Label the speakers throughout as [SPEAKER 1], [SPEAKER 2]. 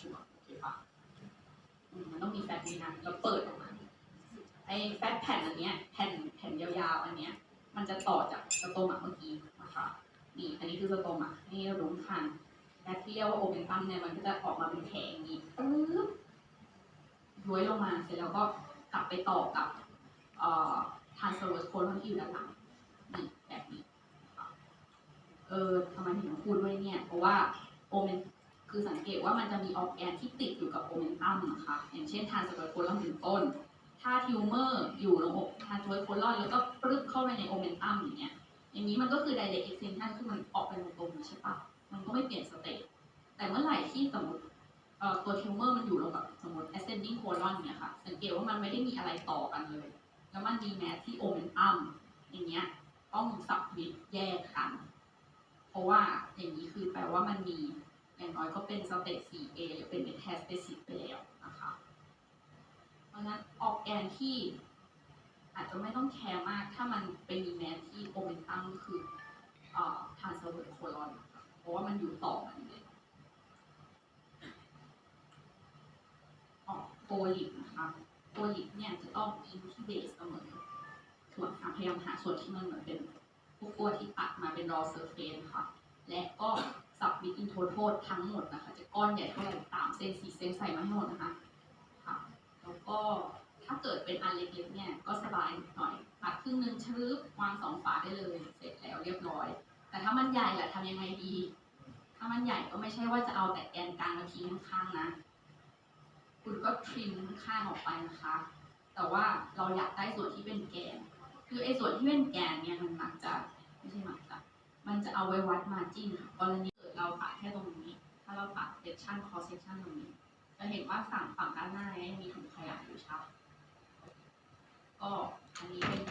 [SPEAKER 1] ชัวร์โอเคปะมันต้องมีแฟตในนั้นแล้วเปิดออกมา ไอ้แฟตแผ่นอันเนี้ยแผ่นแผ่นยาวๆอันเนี้ย มันจะต่อจากสโตมาเมื่อกี้นะคะนี่อันนี้คือสโตมาให้รู้ทันแฟตที่เรียกว่าโอเมนตัมเนี่ยมันก็จะออกมาเป็นแผงอย่างนี้ปึ๊บย้วยลงมาเสร็จแล้วก็กลับไปต่อกับเอ่อ transverse colon ที่อยู่ด้านหลังนี่แบบนี้เออทำไมถึงต้องพูดด้วยเนี่ย เพราะว่าโอเมน คือสังเกตว่ามันจะมีออกแกนที่ติดอยู่กับโอเมนตัมนะคะอย่างเช่น transverse colon เป็นต้น ถ้าทิวเมอร์อยู่ระบบทานสโวยโคลอนแล้วก็ปรึ๊บเข้าไปในโอเมนตัมอย่างเงี้ยอย่างนี้มันก็คือ direct extension คือมันออกไปตรงๆใช่ปะมันก็ไม่เปลี่ยนสเตตแต่เมื่อไหร่ที่สมมติเอ่อตัวทิวเมอร์มันอยู่ระบบสมมติ ascending colon เนี่ยค่ะสังเกตว่ามันไม่ได้มีอะไรต่อกันเลย แล้วมันมีแมสที่โอเมนตัมอย่างเงี้ยต้องสับวิดแยกกัน เพราะว่าอย่างนี้คือแปลว่ามันมี อย่างน้อยก็เป็นสเตต 4A หรือเป็น metastasis ไปแล้วนะคะ เพราะนั้นออกแกนที่อาจจะไม่ต้องแคร์มากถ้ามันเป็นมีแมสที่โอเมนตัมคือทานเซอร์เวอร์โคลอนเพราะว่ามันอยู่ต่อกันเลยออกโปลิปนะคะโปลิปเนี่ยจะต้องอินที่เบสเสมอส่วนพยายามหาส่วนที่มันเหมือนเป็นพวกตัวที่ตัดมาเป็นรอเซอร์เฟนค่ะ และก็สับวิดอินโทโทษทั้งหมดนะคะ จะก้อนใหญ่เท่าไหร่ตามเซนสี่เซนใส่มาให้หมดนะคะค่ะแล้วก็ถ้าเกิดเป็นอันเล็กๆเนี่ยก็สบายหน่อยตัดครึ่งหนึงชรึบวางสองฝาได้เลย เสร็จแล้วเรียบร้อย แต่ถ้ามันใหญ่ล่ะทำยังไงดี ถ้ามันใหญ่ก็ไม่ใช่ว่าจะเอาแต่แกนกลางมาทิ้งข้างๆนะ คุณก็ทริมข้างออกไปนะคะ แต่ว่าเราอยากได้ส่วนที่เป็นแกน คือไอ้ส่วนที่เป็นแกนเนี่ยมันมักจะไม่ใช่มัก มันจะเอาไว้วัดมาจิ้นค่ะกรณีเกิดเราตัดแค่ตรงนี้ ถ้าเราตัดเซสชั่นคอเซสชั่นตรงนี้ จะเห็นว่าฝั่งฝั่งด้านหน้าเนี่ยมีถุงขยะอยู่ชัดก็อันนี้เป็น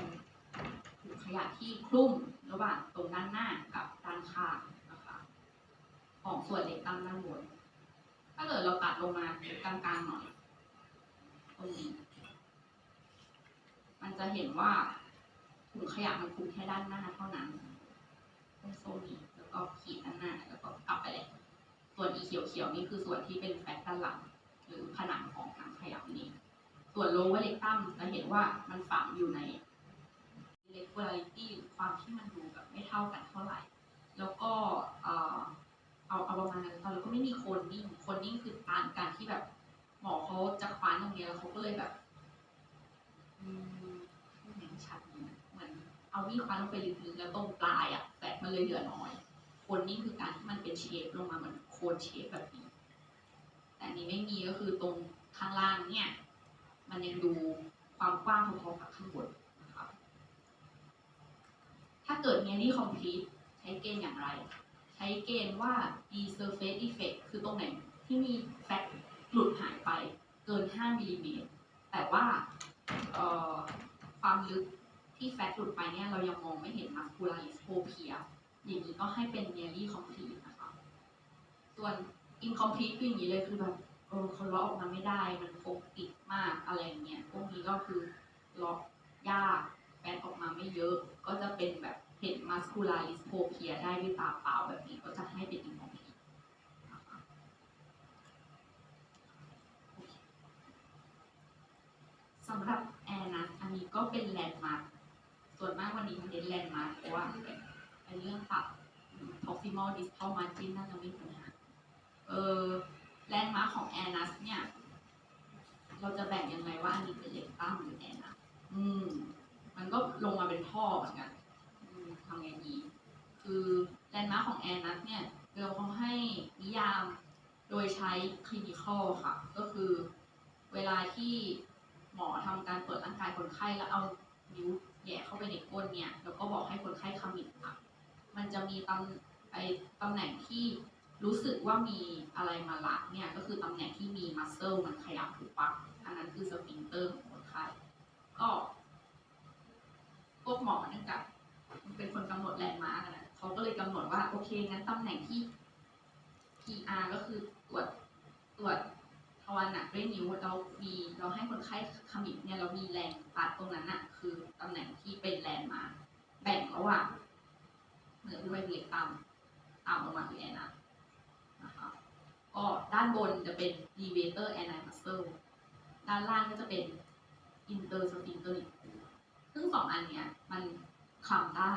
[SPEAKER 1] ถุงขยะที่คลุมระหว่างตรงด้านหน้ากับด้านข้างนะคะของส่วนเล็กตั้งด้านบน ถ้าเกิดเราตัดลงมากลางๆหน่อยตรงนี้มันจะเห็นว่าถุงขยะมันคลุมแค่ด้านหน้าเท่านั้น โซนนี้แล้วก็ขีดด้านหน้าแล้วก็กลับไปเลยส่วนอีเขียวๆนี่คือส่วนที่เป็นแฟตด้านหลัง หรือผนังของถังขยะนี้ ส่วนโลเวเล็กตัมจะเห็นว่ามันฝังอยู่ใน irregularity ความที่มันดูแบบไม่เท่ากันเท่าไหร่ แล้วก็เออเอาเอาประมาณนั้นตอนแล้วก็ไม่มีโคนนิ่งโคนนิ่งคือการการที่แบบหมอเขาจะคว้านตรงนี้แล้วเขาก็เลยแบบอืมพูดอย่างชัดดีนเหมือนเอามีดคว้านลงไปลึกๆแล้วตรงปลายอะ มันเลยเหลือน้อยคนนิ่คือการที่มันเป็นเชฟลงมาเหมือนโคนเชฟแบบนี้ แต่นี้ไม่มีก็คือตรงข้างล่างเนี่ย มันยังดูความกว้างพอๆกับข้างบนนะครับ ถ้าเกิด nearly complete ใช้เกณฑ์อย่างไร ใช้เกณฑ์ว่า d surface effect คือตรงไหนที่มีแฟตหลุดหายไปเกิน 5มิลลิเมตรแต่ว่าเอ่อความลึก ที่แฟตหลุดไปเนี่ยเรายังมองไม่เห็น muscular dystrophy อย่างนี้ก็ให้เป็น nearly complete นะคะ ส่วน incomplete คืออย่างนี้เลยคือแบบเออเขาล็อกออกมาไม่ได้มันคงติดมากอะไรอย่างเงี้ยพวกนี้ก็คือล็อกยากแฟนออกมาไม่เยอะ ก็จะเป็นแบบเห็น muscular dystrophy ได้ด้วยตาเปล่าแบบนี้ก็จะให้เป็น incomplete นะคะโอเคสำหรับแอร์นะ อันนี้ก็เป็นแลนด์มาร์ค ส่วนมากวันนี้มันเน้นแลนด์มาร์คเพราะว่าเป็นเรื่องปรับ proximal distal margin น่าจะไม่มีปัญหาเออแลนด์มาร์คของแอนัสเนี่ย เราจะแบ่งยังไงว่าอันนี้เป็นเล็กตั้มหรือแอนัสอืม มันก็ลงมาเป็นท่อเหมือนกันทำไงดีคือแลนด์มาร์คของแอนัสเนี่ยเราเขาให้นิยามโดยใช้คลินิคอลค่ะ ก็คือเวลาที่หมอทำการตรวจร่างกายคนไข้แล้วเอานิ้ว ไปในก้นเนี่ยแล้วก็บอกให้คนไข้ขมิบค่ะ มันจะมีตำไอตำแหน่งที่รู้สึกว่ามีอะไรมาละเนี่ยก็คือตำแหน่งที่มีมัสเซลมันขยับถูกปะอันนั้นคือสฟิงเตอร์ของคนไข้ก็พวกหมอเนื่องจากมันเป็นคนกำหนดแลนด์มาร์กอะนะเขาก็เลยกำหนดว่าโอเคงั้นตำแหน่งที่ PR ก็คือตรวจตรวจทวารหนัก ด้วยนิ้วเรามีเราให้คนไข้ขมิบเนี่ยเรามีแรงตัดตรงนั้นอะคือตำแหน่งที่เป็นแลนด์มา แบ่งระหว่างเหนือด้วยเล็กต่ำต่ำลงมาคือแอนนะนะคะก็ด้านบนจะเป็น levator ani muscle ด้านล่างก็จะเป็น intersphincteric ซึ่งสองอันเนี้ยมันคลำได้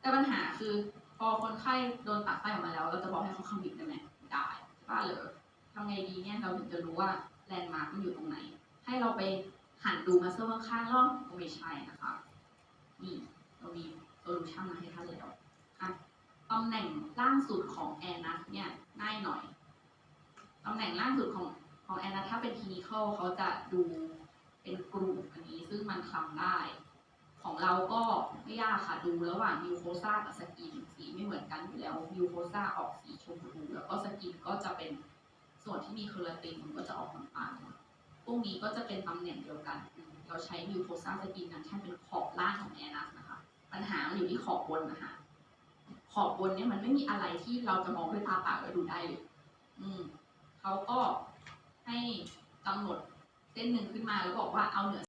[SPEAKER 1] แต่ปัญหาคือพอคนไข้โดนตัดไส้ออกมาแล้ว เราจะบอกให้เขาคำบิดได้ไหมได้ป้าเหรอทำไงดีเนี่ยเราถึงจะรู้ว่า แลนด์มาร์กมันอยู่ตรงไหน ให้เราไปหันดูมาเซอร์ข้างๆล่องก็ไม่ใช่นะคะนี่เรามีโซลูชันมาให้ท่านแล้วอะตำแหน่งล่างสุดของแอนัสเนี่ยง่ายหน่อยตำแหน่งล่างสุดของของแอนัสถ้าเป็นคลินิคอลเขาจะดูเป็นกลุ่มอันนี้ซึ่งมันคลำได้ ของเราก็ไม่ยากค่ะ ดูระหว่างยูโคซ่ากับสกินสีไม่เหมือนกันอยู่แล้วยูโคซ่าออกสีชมพูแล้วก็สกินก็จะเป็น ส่วนที่มีเคอราตินมันก็จะออกน้ำตานพวกนี้ก็จะเป็นตำแหน่งเดียวกัน เราใช้วิวโคซาสกินนั้นแค่เป็นขอบล่างของแอนัสนะคะ ปัญหามันอยู่ที่ขอบบนนะคะขอบบนเนี่ยมันไม่มีอะไรที่เราจะมองด้วยตาเปล่าก็ดูได้เลยอืมเขาก็ให้กำหนดเส้นหนึ่งขึ้นมาแล้วบอกว่าเอาเหนือ